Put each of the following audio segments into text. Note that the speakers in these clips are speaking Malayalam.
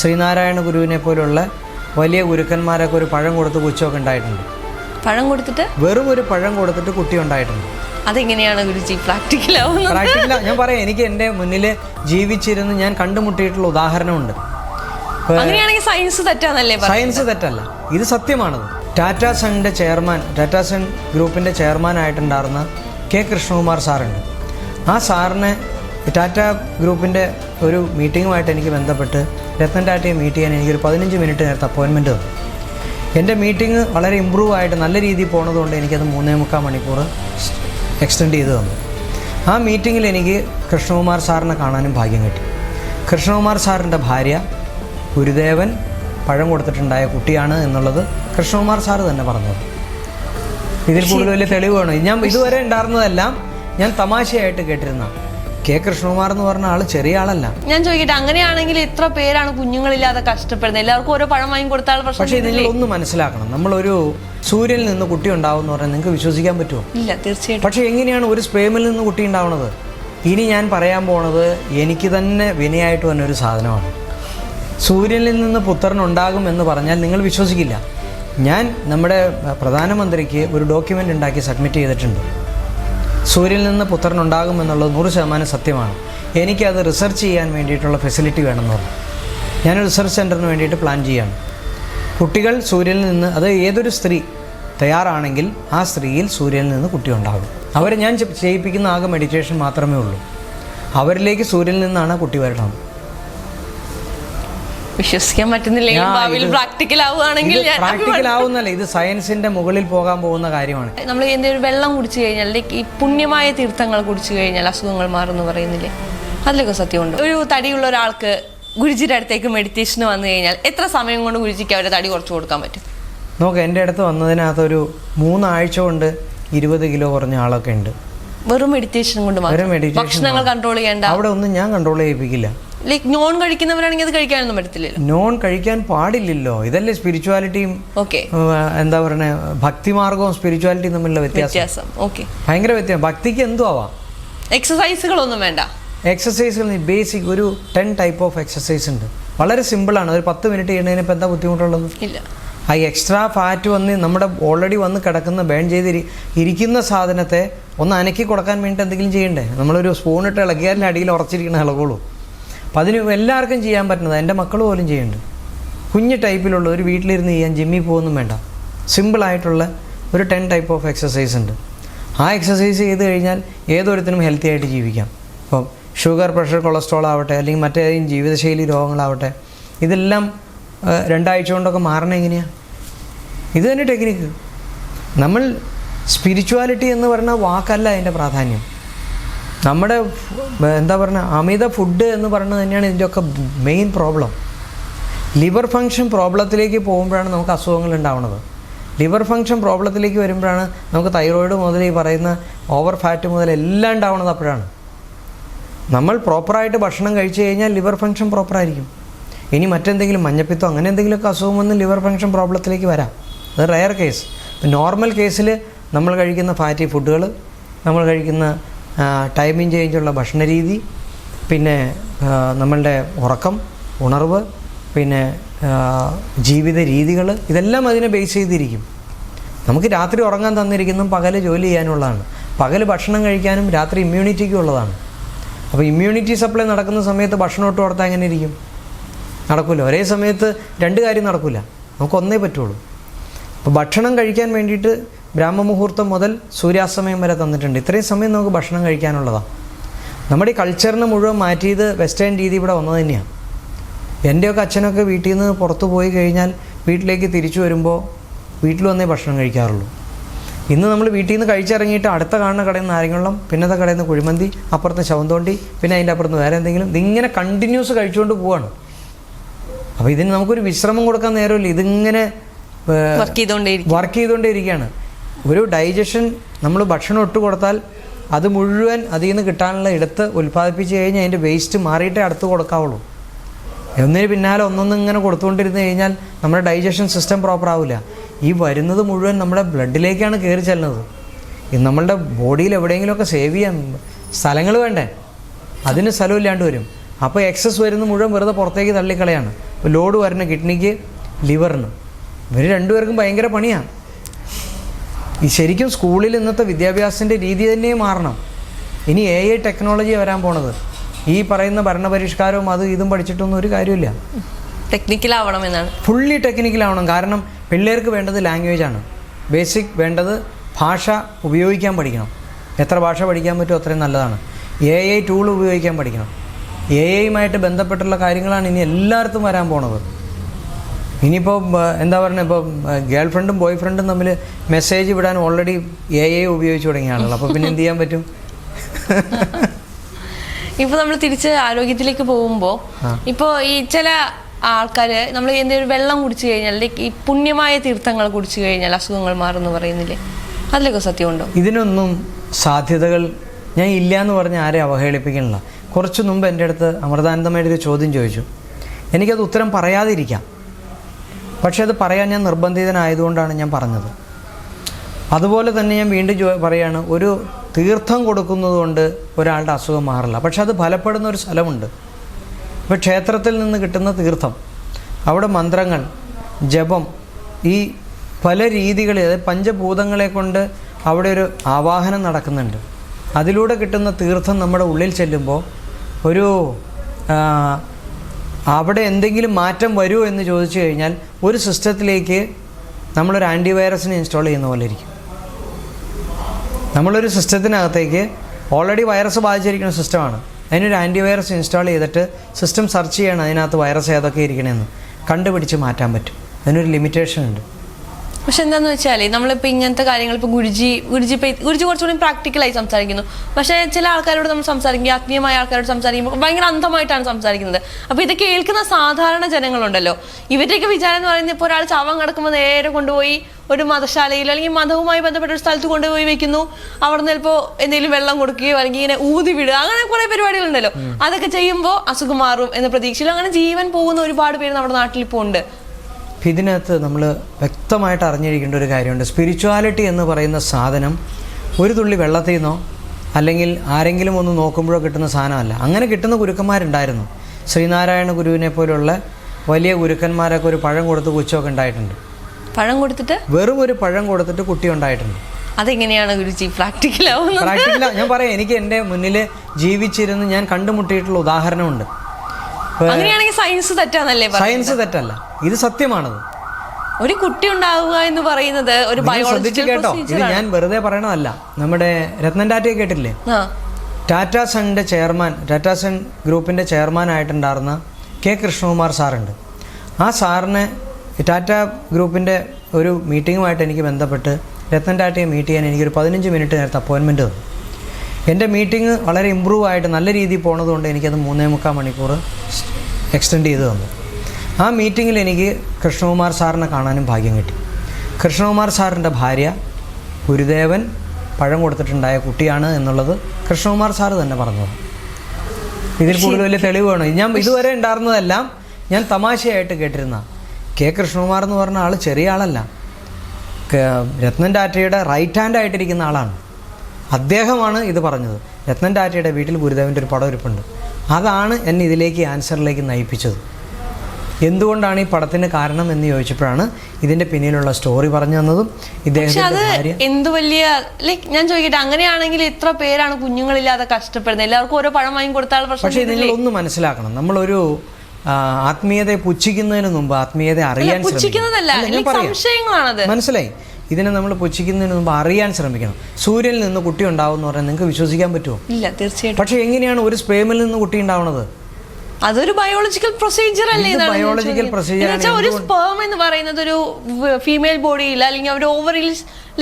ശ്രീനാരായണ ഗുരുവിനെ പോലുള്ള വലിയ ഗുരുക്കന്മാരൊക്കെ ഒരു പഴം കൊടുത്ത് പുച്ഛമൊക്കെ ഉണ്ടായിട്ടുണ്ട്. പഴം കൊടുത്തിട്ട്? വെറും ഒരു പഴം കൊടുത്തിട്ട് കുട്ടി ഉണ്ടായിട്ടുണ്ട്. അതെങ്ങനെയാണ് ഗുരുജി? പ്രാക്ടിക്കൽ ആവുന്നത്? പ്രാക്ടിക്കല. ഞാൻ പറയാം എനിക്ക് എന്റെ മുന്നിൽ ജീവിച്ചിരുന്ന് ഞാൻ കണ്ടുമുട്ടിയിട്ടുള്ള ഉദാഹരണമുണ്ട്. അങ്ങനെയാണെങ്കിൽ സയൻസ് തെറ്റാന്നല്ലേ സയൻസ് തെറ്റല്ല. ഇത് സത്യമാണത്. ടാറ്റ സണിന്റെ ചെയർമാൻ ടാറ്റ സൺ ഗ്രൂപ്പിന്റെ ചെയർമാനായിട്ടുണ്ടായിരുന്ന കെ കൃഷ്ണകുമാർ സാറുണ്ട്. ആ സാറിനെ ടാറ്റ ഗ്രൂപ്പിന്റെ ഒരു മീറ്റിങ്ങുമായിട്ട് എനിക്ക് ബന്ധപ്പെട്ട് രത്തൻ ടാറ്റയെ മീറ്റ് ചെയ്യാൻ എനിക്കൊരു പതിനഞ്ച് മിനിറ്റ് നേരത്തെ അപ്പോയിൻമെന്റ് തന്നു എന്റെ മീറ്റിംഗ് വളരെ ഇമ്പ്രൂവ് ആയിട്ട് നല്ല രീതിയിൽ പോണതുകൊണ്ട് എനിക്കത് മൂന്നേ മുക്കാൽ മണിക്കൂർ എക്സ്റ്റെൻഡ് ചെയ്ത് തന്നു. ആ മീറ്റിങ്ങിൽ എനിക്ക് കൃഷ്ണകുമാർ സാറിനെ കാണാനും ഭാഗ്യം കിട്ടി. കൃഷ്ണകുമാർ സാറിന്റെ ഭാര്യ ഗുരുദേവൻ പഴം കൊടുത്തിട്ടുണ്ടായ കുട്ടിയാണ് എന്നുള്ളത് കൃഷ്ണകുമാർ സാറ് തന്നെ പറഞ്ഞത്. ഇതിൽ കൂടുതൽ വലിയ തെളിവ് വേണം. ഞാൻ ഇതുവരെ ഉണ്ടായിരുന്നതെല്ലാം ഞാൻ തമാശയായിട്ട് കേട്ടിരുന്ന കെ കൃഷ്ണകുമാർ എന്ന് പറഞ്ഞ ആൾ ചെറിയ ആളല്ല. ഞാൻ ചോദിക്കട്ടെ അങ്ങനെയാണെങ്കിൽ എത്ര പേരാണ് കുഞ്ഞുങ്ങളില്ലാതെ കഷ്ടപ്പെടുന്നത്? എല്ലാവർക്കും ഓരോ പഴം വാങ്ങി കൊടുത്താൽ പക്ഷേ നിങ്ങൾ ഒന്ന് മനസ്സിലാക്കണം. നമ്മളൊരു സൂര്യനിൽ നിന്ന് കുട്ടി ഉണ്ടാവും എന്ന് പറഞ്ഞാൽ നിങ്ങൾക്ക് വിശ്വസിക്കാൻ പറ്റുമോ? ഇല്ല തീർച്ചയായിട്ടും. പക്ഷെ എങ്ങനെയാണ് ഒരു സ്പ്രേമിൽ നിന്ന് കുട്ടി ഉണ്ടാവുന്നത്? ഇനി ഞാൻ പറയാൻ പോണത് എനിക്ക് തന്നെ വിനയായിട്ട് വന്ന ഒരു സാധനമാണ്. സൂര്യനിൽ നിന്ന് പുത്രൻ ഉണ്ടാകും എന്ന് പറഞ്ഞാൽ നിങ്ങൾ വിശ്വസിക്കില്ല. ഞാൻ നമ്മുടെ പ്രധാനമന്ത്രിക്ക് ഒരു ഡോക്യുമെന്റ് ഉണ്ടാക്കി സബ്മിറ്റ് ചെയ്തിട്ടുണ്ട്. സൂര്യനിൽ നിന്ന് എന്നുള്ളത് നൂറ് ശതമാനം സത്യമാണ്. എനിക്കത് റിസർച്ച് ചെയ്യാൻ വേണ്ടിയിട്ടുള്ള ഫെസിലിറ്റി വേണമെന്ന് പറഞ്ഞു. ഞാൻ റിസർച്ച് സെന്ററിന് വേണ്ടിയിട്ട് പ്ലാൻ ചെയ്യാണ്. കുട്ടികൾ സൂര്യനിൽ നിന്ന് അത് ഏതൊരു സ്ത്രീ തയ്യാറാണെങ്കിൽ ആ സ്ത്രീയിൽ സൂര്യനിൽ നിന്ന് കുട്ടി ഉണ്ടാകും അവരെ ഞാൻ ചെയ്യിപ്പിക്കുന്ന ആകെ മെഡിറ്റേഷൻ മാത്രമേ ഉള്ളൂ. അവരിലേക്ക് സൂര്യനിൽ നിന്നാണ് കുട്ടി വരണം വിശ്വസിക്കാൻ പറ്റുന്നില്ലെങ്കിൽ ഞാൻ ഭാവിയിൽ ഇത് പ്രാക്ടിക്കൽ ആവുകയാണെങ്കിൽ പ്രാക്ടിക്കൽ ആവുന്നല്ല ഇത് സയൻസിന്റെ മുകളിൽ പോകാൻ പോകുന്ന കാര്യമാണ്. നമ്മൾ എന്തെങ്കിലും വെള്ളം കുടിച്ചു കഴിഞ്ഞാൽ ഈ പുണ്യമായ തീർത്ഥങ്ങൾ കുടിച്ചു കഴിഞ്ഞാൽ അസുഖങ്ങൾ മാറുമെന്ന് പറയുന്നില്ലേ? അതിലൊക്കെ സത്യമുണ്ട്. ഒരു തടിയുള്ള ഒരാൾക്ക് ഗുരുജിയുടെ അടുത്തേക്ക് മെഡിറ്റേഷന് വന്നു കഴിഞ്ഞാൽ എത്ര സമയം കൊണ്ട് ഗുരുജിക്ക് അവരെ തടി കുറച്ച് കൊടുക്കാൻ പറ്റും? നോക്ക് എന്റെ അടുത്ത് വന്നതിനകത്തൊരു മൂന്നാഴ്ച കൊണ്ട് ഇരുപത് കിലോ കുറഞ്ഞ ആളൊക്കെ ഉണ്ട്. വെറും മെഡിറ്റേഷൻ കൊണ്ട് ഭക്ഷണങ്ങൾ കൺട്രോൾ ചെയ്യേണ്ട? അവിടെ ഒന്നും ഞാൻ കൺട്രോൾ ചെയ്യിപ്പിക്കില്ല. ലൈക്ക് നോൺ കഴിക്കുന്നവരാണെങ്കിൽ അത് കഴിക്കാനൊന്നും പറ്റത്തില്ലല്ലോ. നോൺ കഴിക്കാൻ പാടില്ലല്ലോ. ഇതല്ലേ സ്പിരിച്വാലിറ്റിയും ഓക്കെ എന്താ പറയുക ഭക്തിമാർഗവും സ്പിരിച്വാലിറ്റിയും തമ്മിലുള്ള വ്യത്യാസം. വ്യത്യാസം. ഓക്കെ ഭയങ്കര വ്യത്യാസം. ഭക്തിക്ക് എന്തു ആവാം. എക്സസൈസുകളൊന്നും വേണ്ട. എക്സസൈസുകൾ ബേസിക് ഒരു ടെൻ ടൈപ്പ് ഓഫ് എക്സസൈസ് ഉണ്ട്. വളരെ സിമ്പിളാണ് ഒരു പത്ത് മിനിറ്റ് ചെയ്യുന്നതിന് ഇപ്പം എന്താ ബുദ്ധിമുട്ടുള്ളത്? ഇല്ല. ആ എക്സ്ട്രാ ഫാറ്റ് വന്ന് നമ്മുടെ ഓൾറെഡി വന്ന് കിടക്കുന്ന ബേൺ ചെയ്ത് ഇരിക്കുന്ന സാധനത്തെ ഒന്ന് അനക്കി കൊടുക്കാൻ വേണ്ടിയിട്ട് എന്തെങ്കിലും ചെയ്യണ്ടേ? നമ്മളൊരു സ്പൂണിട്ട് ഇളകിയാലും അടിയിൽ ഉറച്ചിരിക്കണ ഇളകുള്ളൂ. അപ്പം അതിന് എല്ലാവർക്കും ചെയ്യാൻ പറ്റുന്നത് എന്റെ മക്കൾ പോലും ചെയ്യുന്നുണ്ട്. കുഞ്ഞ് ടൈപ്പിലുള്ള ഒരു വീട്ടിലിരുന്ന് ചെയ്യാൻ ജിമ്മിൽ പോകുന്നും വേണ്ട. സിമ്പിളായിട്ടുള്ള ഒരു ടെൻ ടൈപ്പ് ഓഫ് എക്സസൈസ് ഉണ്ട്. ആ എക്സസൈസ് ചെയ്ത് കഴിഞ്ഞാൽ ഏതൊരുത്തിനും ഹെൽത്തി ആയിട്ട് ജീവിക്കാം. ഇപ്പം ഷുഗർ പ്രഷർ കൊളസ്ട്രോൾ ആവട്ടെ അല്ലെങ്കിൽ മറ്റേതെങ്കിലും ജീവിതശൈലി രോഗങ്ങളാവട്ടെ ഇതെല്ലാം രണ്ടാഴ്ച കൊണ്ടൊക്കെ മാറണം എങ്ങനെയാണ് ഇത് തന്നെ ടെക്നിക്ക് നമ്മൾ സ്പിരിച്വാലിറ്റി എന്ന് പറയുന്ന വാക്കല്ല അതിന്റെ പ്രാധാന്യം. നമ്മുടെ എന്താ പറയുക അമിത ഫുഡ് എന്ന് പറയുന്നത് തന്നെയാണ് ഇതിന്റെയൊക്കെ മെയിൻ പ്രോബ്ലം ലിവർ ഫങ്ഷൻ പ്രോബ്ലത്തിലേക്ക് പോകുമ്പോഴാണ് നമുക്ക് അസുഖങ്ങൾ ഉണ്ടാവുന്നത്. ലിവർ ഫങ്ഷൻ പ്രോബ്ലത്തിലേക്ക് വരുമ്പോഴാണ് നമുക്ക് തൈറോയിഡ് മുതൽ ഈ പറയുന്ന ഓവർ ഫാറ്റ് മുതൽ എല്ലാം ഉണ്ടാവുന്നത് അപ്പോഴാണ്. നമ്മൾ പ്രോപ്പറായിട്ട് ഭക്ഷണം കഴിച്ചു കഴിഞ്ഞാൽ ലിവർ ഫങ്ഷൻ പ്രോപ്പറായിരിക്കും ഇനി മറ്റെന്തെങ്കിലും മഞ്ഞപ്പിത്തോ അങ്ങനെ എന്തെങ്കിലുമൊക്കെ അസുഖം വന്ന് ലിവർ ഫങ്ഷൻ പ്രോബ്ലത്തിലേക്ക് വരാം. അത് റയർ കേസ് നോർമൽ കേസിൽ നമ്മൾ കഴിക്കുന്ന ഫാറ്റി ഫുഡുകൾ നമ്മൾ കഴിക്കുന്ന ടൈമിങ് ചേഞ്ചുള്ള ഭക്ഷണ രീതി പിന്നെ നമ്മളുടെ ഉറക്കം ഉണർവ് പിന്നെ ജീവിത രീതികൾ ഇതെല്ലാം അതിനെ ബേസ് ചെയ്തിരിക്കും. നമുക്ക് രാത്രി ഉറങ്ങാൻ തന്നിരിക്കുന്നതും പകൽ ജോലി ചെയ്യാനുള്ളതാണ്. പകൽ ഭക്ഷണം കഴിക്കാനും രാത്രി ഇമ്മ്യൂണിറ്റിക്കും ഉള്ളതാണ്. അപ്പോൾ ഇമ്മ്യൂണിറ്റി സപ്ലൈ നടക്കുന്ന സമയത്ത് ഭക്ഷണം ഇട്ട് കൊടുത്താൽ എങ്ങനെ ഇരിക്കും? നടക്കില്ല ഒരേ സമയത്ത് രണ്ട് കാര്യം നടക്കില്ല നമുക്ക് ഒന്നേ പറ്റുള്ളൂ. അപ്പോൾ ഭക്ഷണം കഴിക്കാൻ വേണ്ടിയിട്ട് ബ്രാഹ്മമുഹൂർത്തം മുതൽ സൂര്യാസ്തമയം വരെ തന്നിട്ടുണ്ട്. ഇത്രയും സമയം നമുക്ക് ഭക്ഷണം കഴിക്കാനുള്ളതാണ് നമ്മുടെ ഈ കൾച്ചറിനെ മുഴുവൻ മാറ്റിയത് വെസ്റ്റേൺ രീതി ഇവിടെ വന്നത് തന്നെയാണ് എന്റെയൊക്കെ അച്ഛനൊക്കെ വീട്ടിൽ നിന്ന് പുറത്തു പോയി കഴിഞ്ഞാൽ വീട്ടിലേക്ക് തിരിച്ചു വരുമ്പോൾ വീട്ടിൽ വന്നേ ഭക്ഷണം കഴിക്കാറുള്ളൂ. ഇന്ന് നമ്മൾ വീട്ടിൽ നിന്ന് കഴിച്ചിറങ്ങിയിട്ട് അടുത്ത കാണുന്ന കടയിൽ നിന്ന് നാരങ്ങളും പിന്നത്തെ കടയിൽ നിന്ന് കുഴിമന്തി അപ്പുറത്ത് ശവന്തോണ്ടി പിന്നെ അതിന്റെ അപ്പുറത്ത് വേറെ എന്തെങ്കിലും. ഇതിങ്ങനെ കണ്ടിന്യൂസ് കഴിച്ചുകൊണ്ട് പോവാണ്. അപ്പോൾ ഇതിന് നമുക്കൊരു വിശ്രമം കൊടുക്കാൻ നേരമില്ല. ഇതിങ്ങനെ വർക്ക് ചെയ്തുകൊണ്ടേ വർക്ക് ചെയ്തുകൊണ്ടേ ഇരിക്കുകയാണ് ഒരു ഡൈജഷൻ നമ്മൾ ഭക്ഷണം ഇട്ട് കൊടുത്താൽ അത് മുഴുവൻ അതിൽ നിന്ന് കിട്ടാനുള്ള ഇടത്ത് ഉൽപ്പാദിപ്പിച്ച് കഴിഞ്ഞാൽ അതിന്റെ വേസ്റ്റ് മാറിയിട്ടേ അടുത്ത് കൊടുക്കാവുള്ളൂ. ഒന്നിന് പിന്നാലെ ഒന്നൊന്നും ഇങ്ങനെ കൊടുത്തുകൊണ്ടിരുന്ന് കഴിഞ്ഞാൽ നമ്മുടെ ഡൈജഷൻ സിസ്റ്റം പ്രോപ്പർ ആവില്ല. ഈ വരുന്നത് മുഴുവൻ നമ്മുടെ ബ്ലഡിലേക്കാണ് കയറി ചെല്ലുന്നത്. ഇത് നമ്മളുടെ ബോഡിയിൽ എവിടെയെങ്കിലുമൊക്കെ സേവ് ചെയ്യാൻ സ്ഥലങ്ങൾ വേണ്ടേ? അതിന് സ്ഥലമില്ലാണ്ട് വരും. അപ്പോൾ എക്സസ് വരുന്ന മുഴുവൻ വെറുതെ പുറത്തേക്ക് തള്ളിക്കളയാണ്. ഇപ്പോൾ ലോഡ് വരുന്ന കിഡ്നിക്ക് ലിവറിന് ഇവർ രണ്ടുപേർക്കും ഭയങ്കര പണിയാണ് ഈ ശരിക്കും സ്കൂളിൽ ഇന്നത്തെ വിദ്യാഭ്യാസത്തിന്റെ രീതി തന്നെ മാറണം. ഇനി എ ഐ ടെക്നോളജി വരാൻ പോണത്. ഈ പറയുന്ന ഭരണപരിഷ്കാരവും അത് ഇതും പഠിച്ചിട്ടൊന്നും ഒരു കാര്യമില്ല ടെക്നിക്കലാവണം എന്നാണ്. ഫുള്ളി ടെക്നിക്കലാവണം കാരണം പിള്ളേർക്ക് വേണ്ടത് ലാംഗ്വേജ് ആണ്. ബേസിക് വേണ്ടത് ഭാഷ ഉപയോഗിക്കാൻ പഠിക്കണം. എത്ര ഭാഷ പഠിക്കാൻ പറ്റുമോ അത്രയും നല്ലതാണ്. എ ഐ ടൂൾ ഉപയോഗിക്കാൻ പഠിക്കണം. എ ഐയുമായിട്ട് ബന്ധപ്പെട്ടുള്ള കാര്യങ്ങളാണ് ഇനി എല്ലായിടത്തും വരാൻ പോണത്. ഇനിയിപ്പോൾ എന്താ പറയുക ഇപ്പോൾ ഗേൾ ഫ്രണ്ടും ബോയ് ഫ്രണ്ടും തമ്മിൽ മെസ്സേജ് വിടാൻ ഓൾറെഡി എ ഐ ഉപയോഗിച്ച് തുടങ്ങിയ ആളുകൾ അപ്പോൾ പിന്നെ എന്ത് ചെയ്യാൻ പറ്റും? ഇപ്പോൾ നമ്മൾ തിരിച്ച് ആരോഗ്യത്തിലേക്ക് പോകുമ്പോൾ ഇപ്പോൾ ഈ ചില ആൾക്കാർ നമ്മൾ എന്തെങ്കിലും വെള്ളം കുടിച്ചു കഴിഞ്ഞാൽ ലൈക്ക് ഈ പുണ്യമായ തീർത്ഥങ്ങൾ കുടിച്ചു കഴിഞ്ഞാൽ അസുഖങ്ങൾ മാറുമെന്ന് പറയുന്നില്ലേ? അതിലൊക്കെ സത്യമുണ്ടോ? ഇതിനൊന്നും സാധ്യതകൾ ഞാൻ ഇല്ല എന്ന് പറഞ്ഞ് ആരെ അവഹേളിപ്പിക്കണില്ല. കുറച്ച് മുമ്പ് എന്റെ അടുത്ത് അമൃതാനന്ദമായിട്ടൊരു ചോദ്യം ചോദിച്ചു. എനിക്കത് ഉത്തരം പറയാതിരിക്കാം. പക്ഷേ അത് പറയാൻ ഞാൻ നിർബന്ധിതനായതുകൊണ്ടാണ് ഞാൻ പറഞ്ഞത്. അതുപോലെ തന്നെ ഞാൻ വീണ്ടും പറയാണ് ഒരു തീർത്ഥം കൊടുക്കുന്നത് കൊണ്ട് ഒരാളുടെ അസുഖം മാറില്ല. പക്ഷെ അത് ഫലപ്പെടുന്ന ഒരു സ്ഥലമുണ്ട്. ഇപ്പോൾ ക്ഷേത്രത്തിൽ നിന്ന് കിട്ടുന്ന തീർത്ഥം അവിടെ മന്ത്രങ്ങൾ ജപം ഈ പല രീതികളിൽ അതായത് പഞ്ചഭൂതങ്ങളെ കൊണ്ട് അവിടെ ഒരു ആവാഹനം നടക്കുന്നുണ്ട്. അതിലൂടെ കിട്ടുന്ന തീർത്ഥം നമ്മുടെ ഉള്ളിൽ ചെല്ലുമ്പോൾ ഒരു അവിടെ എന്തെങ്കിലും മാറ്റം വരുമോ എന്ന് ചോദിച്ചു കഴിഞ്ഞാൽ ഒരു സിസ്റ്റത്തിലേക്ക് നമ്മളൊരു ആന്റിവൈറസിനെ ഇൻസ്റ്റാൾ ചെയ്യുന്ന പോലെ ഇരിക്കും. നമ്മളൊരു സിസ്റ്റത്തിനകത്തേക്ക് ഓൾറെഡി വൈറസ് ബാധിച്ചിരിക്കുന്ന സിസ്റ്റമാണ്. അതിനൊരു ആന്റിവൈറസ് ഇൻസ്റ്റാൾ ചെയ്തിട്ട് സിസ്റ്റം സെർച്ച് ചെയ്യണം അതിനകത്ത് വൈറസ് ഏതൊക്കെ ഇരിക്കണമെന്ന് കണ്ടുപിടിച്ച് മാറ്റാൻ പറ്റും. അതിനൊരു ലിമിറ്റേഷൻ ഉണ്ട്. പക്ഷെ എന്താന്ന് വെച്ചാൽ നമ്മളിപ്പോ ഇങ്ങനത്തെ കാര്യങ്ങൾ ഇപ്പൊ ഗുരുജി ഗുരുജി ഇപ്പൊ ഗുരുജി കുറച്ചുകൂടി പ്രാക്ടിക്കലായി സംസാരിക്കുന്നു. പക്ഷെ ചില ആൾക്കാരോട് നമ്മൾ സംസാരിക്കും ആത്മീയമായ ആൾക്കാരോട് സംസാരിക്കുമ്പോൾ ഭയങ്കര അന്ധമായിട്ടാണ് സംസാരിക്കുന്നത്. അപ്പൊ ഇത് കേൾക്കുന്ന സാധാരണ ജനങ്ങളുണ്ടല്ലോ. ഇവരുടെയൊക്കെ വിചാരം എന്ന് പറയുന്നത് ഇപ്പോൾ ഒരാൾ ചാവാൻ കിടക്കുമ്പോൾ നേരെ കൊണ്ടുപോയി ഒരു മതശാലയിൽ അല്ലെങ്കിൽ മതവുമായി ബന്ധപ്പെട്ട ഒരു സ്ഥലത്ത് കൊണ്ടുപോയി വെക്കുന്നു. അവിടെ നിന്ന് ചിലപ്പോൾ എന്തെങ്കിലും വെള്ളം കൊടുക്കുകയോ അല്ലെങ്കിൽ ഇങ്ങനെ ഊതി വിടുക. അങ്ങനെ കുറെ പരിപാടികളുണ്ടല്ലോ. അതൊക്കെ ചെയ്യുമ്പോൾ അസുഖം മാറും എന്ന പ്രതീക്ഷയിൽ അങ്ങനെ ജീവൻ പോകുന്ന ഒരുപാട് പേര് നമ്മുടെ നാട്ടിൽ ഇപ്പോൾ ഉണ്ട്. അപ്പം ഇതിനകത്ത് നമ്മൾ വ്യക്തമായിട്ട് അറിഞ്ഞിരിക്കേണ്ട ഒരു കാര്യമുണ്ട്. സ്പിരിച്വാലിറ്റി എന്ന് പറയുന്ന സാധനം ഒരു തുള്ളി വെള്ളത്തിൽ നിന്നോ അല്ലെങ്കിൽ ആരെങ്കിലും ഒന്ന് നോക്കുമ്പോഴോ കിട്ടുന്ന സാധനമല്ല. അങ്ങനെ കിട്ടുന്ന ഗുരുക്കന്മാരുണ്ടായിരുന്നു. ശ്രീനാരായണ ഗുരുവിനെ പോലുള്ള വലിയ ഗുരുക്കന്മാരൊക്കെ ഒരു പഴം കൊടുത്ത് കൊച്ചൊക്കെ ഉണ്ടായിട്ടുണ്ട്. പഴം കൊടുത്തിട്ട്? വെറും ഒരു പഴം കൊടുത്തിട്ട് കുട്ടി ഉണ്ടായിട്ടുണ്ട്. അതെങ്ങനെയാണ് ഗുരുജി? പ്രാക്ടിക്കലാവുന്നത്? പ്രാക്ടിക്കല. ഞാൻ പറയാം എനിക്ക് എന്റെ മുന്നിൽ ജീവിച്ചിരുന്ന് ഞാൻ കണ്ടുമുട്ടിയിട്ടുള്ള ഉദാഹരണമുണ്ട്. അങ്ങനെയാണെങ്കിൽ സയൻസ് തെറ്റാന്നല്ലേ? സയൻസ് തെറ്റല്ല. ഇത് സത്യമാണത്. ഒരു കുട്ടി ഉണ്ടാവുക എന്ന് പറയുന്നത് ഒരു ബയോളജിക്കൽ കേട്ടോ. ഇത് ഞാൻ വെറുതെ പറയണതല്ല. നമ്മുടെ രത്നൻ ടാറ്റയെ കേട്ടില്ലേ? ടാറ്റ സണിന്റെ ചെയർമാൻ ടാറ്റ സൺ ഗ്രൂപ്പിന്റെ ചെയർമാൻ ആയിട്ടുണ്ടായിരുന്ന കെ കൃഷ്ണകുമാർ സാറുണ്ട്. ആ സാറിന് ടാറ്റ ഗ്രൂപ്പിന്റെ ഒരു മീറ്റിങ്ങുമായിട്ട് എനിക്ക് ബന്ധപ്പെട്ട് രത്നൻ ടാറ്റയെ മീറ്റ് ചെയ്യാൻ എനിക്കൊരു പതിനഞ്ച് മിനിറ്റ് നേരത്തെ അപ്പോയിൻമെന്റ് തന്നു. എന്റെ മീറ്റിംഗ് വളരെ ഇമ്പ്രൂവ് ആയിട്ട് നല്ല രീതിയിൽ പോണതുകൊണ്ട് എനിക്കത് മൂന്നേ മുക്കാൽ മണിക്കൂർ എക്സ്റ്റെൻഡ് ചെയ്ത് തന്നു. ആ മീറ്റിങ്ങിൽ എനിക്ക് കൃഷ്ണകുമാർ സാറിനെ കാണാനും ഭാഗ്യം കിട്ടി. കൃഷ്ണകുമാർ സാറിന്റെ ഭാര്യ ഗുരുദേവൻ പഴം കൊടുത്തിട്ടുണ്ടായ കുട്ടിയാണ് എന്നുള്ളത് കൃഷ്ണകുമാർ സാറ് തന്നെ പറഞ്ഞത്. ഇതിൽ കൂടുതൽ വലിയ തെളിവ് വേണം. ഞാൻ ഇതുവരെ ഉണ്ടായിരുന്നതെല്ലാം ഞാൻ തമാശയായിട്ട് കേട്ടിരുന്ന കെ കൃഷ്ണകുമാർ എന്ന് പറഞ്ഞ ആൾ ചെറിയ ആളല്ല. രത്നൻ ടാറ്റയുടെ റൈറ്റ് ഹാൻഡ് ആയിട്ടിരിക്കുന്ന ആളാണ്. അദ്ദേഹമാണ് ഇത് പറഞ്ഞത്. രത്നൻ ടാറ്റയുടെ വീട്ടിൽ ഗുരുദേവന്റെ ഒരു പടം ഇരിപ്പുണ്ട്. അതാണ് എന്നെ ഇതിലേക്ക് ആൻസറിലേക്ക് നയിപ്പിച്ചത്. എന്തുകൊണ്ടാണ് ഈ പടത്തിന് കാരണം എന്ന് ചോദിച്ചപ്പോഴാണ് ഇതിന്റെ പിന്നിലുള്ള സ്റ്റോറി പറഞ്ഞു തന്നതും എന്ത് വലിയ ലൈക്ക് ഞാൻ ചോദിക്കട്ടെ അങ്ങനെയാണെങ്കിൽ എത്ര പേരാണ് കുഞ്ഞുങ്ങളില്ലാതെ കഷ്ടപ്പെടുന്നത്. എല്ലാവർക്കും ഓരോ പഴം വാങ്ങി കൊടുത്താൽ പക്ഷേ ഇതിൽ ഒന്ന് മനസ്സിലാക്കണം. നമ്മളൊരു ആത്മീയതയെ പുച്ഛിക്കുന്നതിന് മുമ്പ് ആത്മീയതയെ അറിയാൻ മനസ്സിലായി. ഇതിനെ നമ്മൾ പുച്ഛിക്കുന്നതിന് മുമ്പ് അറിയാൻ ശ്രമിക്കണം. സൂര്യനിൽ നിന്ന് കുട്ടി ഉണ്ടാവും എന്ന് പറഞ്ഞാൽ നിങ്ങൾക്ക് വിശ്വസിക്കാൻ പറ്റുമോ? ഇല്ല തീർച്ചയായിട്ടും. പക്ഷേ എങ്ങനെയാണ് ഒരു സ്പേമിൽ നിന്ന് കുട്ടി ഉണ്ടാവുന്നത് അതൊരു ബയോളജിക്കൽ പ്രൊസീജിയർ അല്ലേ ബയോളജിക്കൽ. എന്നുവെച്ചാൽ ഒരു സ്പേം എന്ന് പറയുന്നത് ഒരു ഫീമെയിൽ ബോഡിയിൽ അല്ലെങ്കിൽ അവരുടെ ഓവറിൽ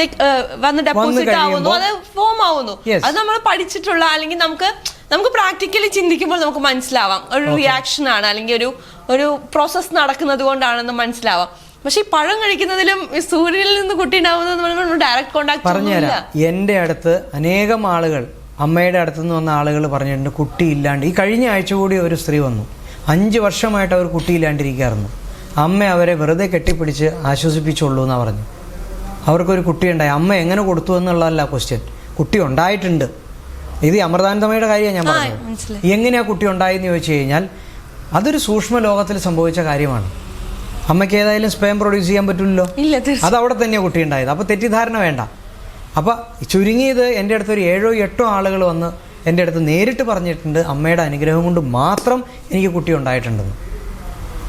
ലൈക്ക് വന്ന് ഡെപ്പോസിറ്റ് ആവുന്നു അത് ഫോം ആവുന്നു. അത് നമ്മൾ പഠിച്ചിട്ടുള്ള അല്ലെങ്കിൽ നമുക്ക് നമുക്ക് പ്രാക്ടിക്കലി ചിന്തിക്കുമ്പോൾ നമുക്ക് മനസ്സിലാവാം. ഒരു റിയാക്ഷൻ ആണ് അല്ലെങ്കിൽ ഒരു ഒരു പ്രോസസ് നടക്കുന്നത് കൊണ്ടാണെന്ന് മനസ്സിലാവാം. പക്ഷെ ഈ പഴം കഴിക്കുന്നതിലും ഈ സൂര്യനിൽ നിന്ന് കുട്ടി ഉണ്ടാവുന്നത് ഡയറക്റ്റ് കോണ്ടാക്ട് പറഞ്ഞുതരാം. എന്റെ അടുത്ത് അനേകം ആളുകൾ അമ്മയുടെ അടുത്ത് നിന്ന് വന്ന ആളുകൾ പറഞ്ഞിട്ടുണ്ട് കുട്ടി ഇല്ലാണ്ട്. ഈ കഴിഞ്ഞ ആഴ്ച കൂടി ഒരു സ്ത്രീ വന്നു. അഞ്ച് വർഷമായിട്ട് അവർ കുട്ടി ഇല്ലാണ്ടിരിക്കുകയായിരുന്നു അമ്മ അവരെ വെറുതെ കെട്ടിപ്പിടിച്ച് ആശ്വസിപ്പിച്ചുള്ളൂ എന്നാണ് പറഞ്ഞു. അവർക്കൊരു കുട്ടി ഉണ്ടായി അമ്മ എങ്ങനെ കൊടുത്തു എന്നുള്ളതല്ല ക്വസ്റ്റ്യൻ കുട്ടി ഉണ്ടായിട്ടുണ്ട്. ഇത് അമൃതാനന്ദമയുടെ കാര്യമാണ് ഞാൻ പറഞ്ഞത്. എങ്ങനെയാ കുട്ടി ഉണ്ടായെന്ന് ചോദിച്ചു കഴിഞ്ഞാൽ അതൊരു സൂക്ഷ്മ ലോകത്തിൽ സംഭവിച്ച കാര്യമാണ്. അമ്മയ്ക്ക് ഏതായാലും സ്പേം പ്രൊഡ്യൂസ് ചെയ്യാൻ പറ്റില്ലല്ലോ. ഇല്ല അത് അവിടെ തന്നെയാണ് കുട്ടി ഉണ്ടായത് അപ്പോൾ തെറ്റിദ്ധാരണ വേണ്ട. അപ്പോൾ ചുരുങ്ങിയത് എന്റെ അടുത്ത് ഒരു ഏഴോ എട്ടോ ആളുകൾ വന്ന് എന്റെ അടുത്ത് നേരിട്ട് പറഞ്ഞിട്ടുണ്ട് അമ്മയുടെ അനുഗ്രഹം കൊണ്ട് മാത്രം എനിക്ക് കുട്ടി ഉണ്ടായിട്ടുണ്ടെന്ന്.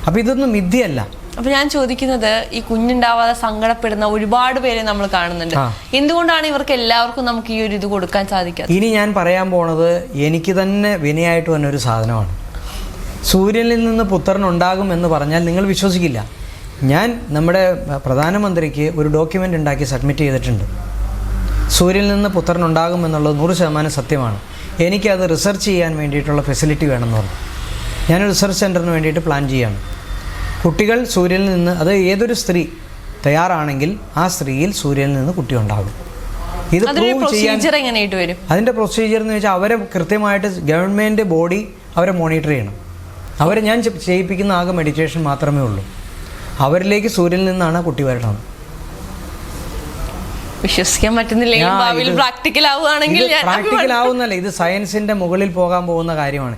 അപ്പോൾ ഇതൊന്നും മിഥ്യയല്ല. അപ്പൊ ഞാൻ ചോദിക്കുന്നത് ഈ കുഞ്ഞുണ്ടാവാതെ സങ്കടപ്പെടുന്ന ഒരുപാട് പേരെ നമ്മൾ കാണുന്നുണ്ട്. ആ. എന്തുകൊണ്ടാണ് ഇവർക്ക് എല്ലാവർക്കും നമുക്ക് ഈ ഒരു ഇത് കൊടുക്കാൻ സാധിക്കാത്തത്? ഇനി ഞാൻ പറയാൻ പോണത് എനിക്ക് തന്നെ വിനയായിട്ട് വന്ന ഒരു സാധനമാണ്. സൂര്യനിൽ നിന്ന് പുത്രൻ ഉണ്ടാകും എന്ന് പറഞ്ഞാൽ നിങ്ങൾ വിശ്വസിക്കില്ല. ഞാൻ നമ്മുടെ പ്രധാനമന്ത്രിക്ക് ഒരു ഡോക്യുമെന്റ് ഉണ്ടാക്കി സബ്മിറ്റ് ചെയ്തിട്ടുണ്ട്. സൂര്യനിൽ നിന്ന് പുത്രൻ ഉണ്ടാകും എന്നുള്ളത് നൂറ് ശതമാനം സത്യമാണ്. എനിക്കത് റിസർച്ച് ചെയ്യാൻ വേണ്ടിയിട്ടുള്ള ഫെസിലിറ്റി വേണമെന്ന് പറഞ്ഞു. ഞാൻ റിസർച്ച് സെന്ററിന് വേണ്ടിയിട്ട് പ്ലാൻ ചെയ്യാണ്. കുട്ടികൾ സൂര്യനിൽ നിന്ന് അത് ഏതൊരു സ്ത്രീ തയ്യാറാണെങ്കിൽ ആ സ്ത്രീയിൽ സൂര്യനിൽ നിന്ന് കുട്ടി ഉണ്ടാകും. ഇത് പ്രൂവ് ചെയ്യാൻ അതിന്റെ പ്രൊസീജിയർ എന്ന് വെച്ചാൽ അവരെ കൃത്യമായിട്ട് ഗവൺമെന്റ് ബോഡി അവരെ മോണിറ്റർ ചെയ്യണം. അവരെ ഞാൻ ചെയ്യിപ്പിക്കുന്ന ആകെ മെഡിറ്റേഷൻ മാത്രമേ ഉള്ളൂ. അവരിലേക്ക് സൂര്യനിൽ നിന്നാണ് കുട്ടി വരണം വിശ്വസിക്കാൻ പറ്റുന്നില്ല പ്രാക്ടിക്കൽ ആവുകയാണെങ്കിൽ പ്രാക്ടിക്കൽ ആവുന്നല്ല. ഇത് സയൻസിന്റെ മുകളിൽ പോകാൻ പോകുന്ന കാര്യമാണ്.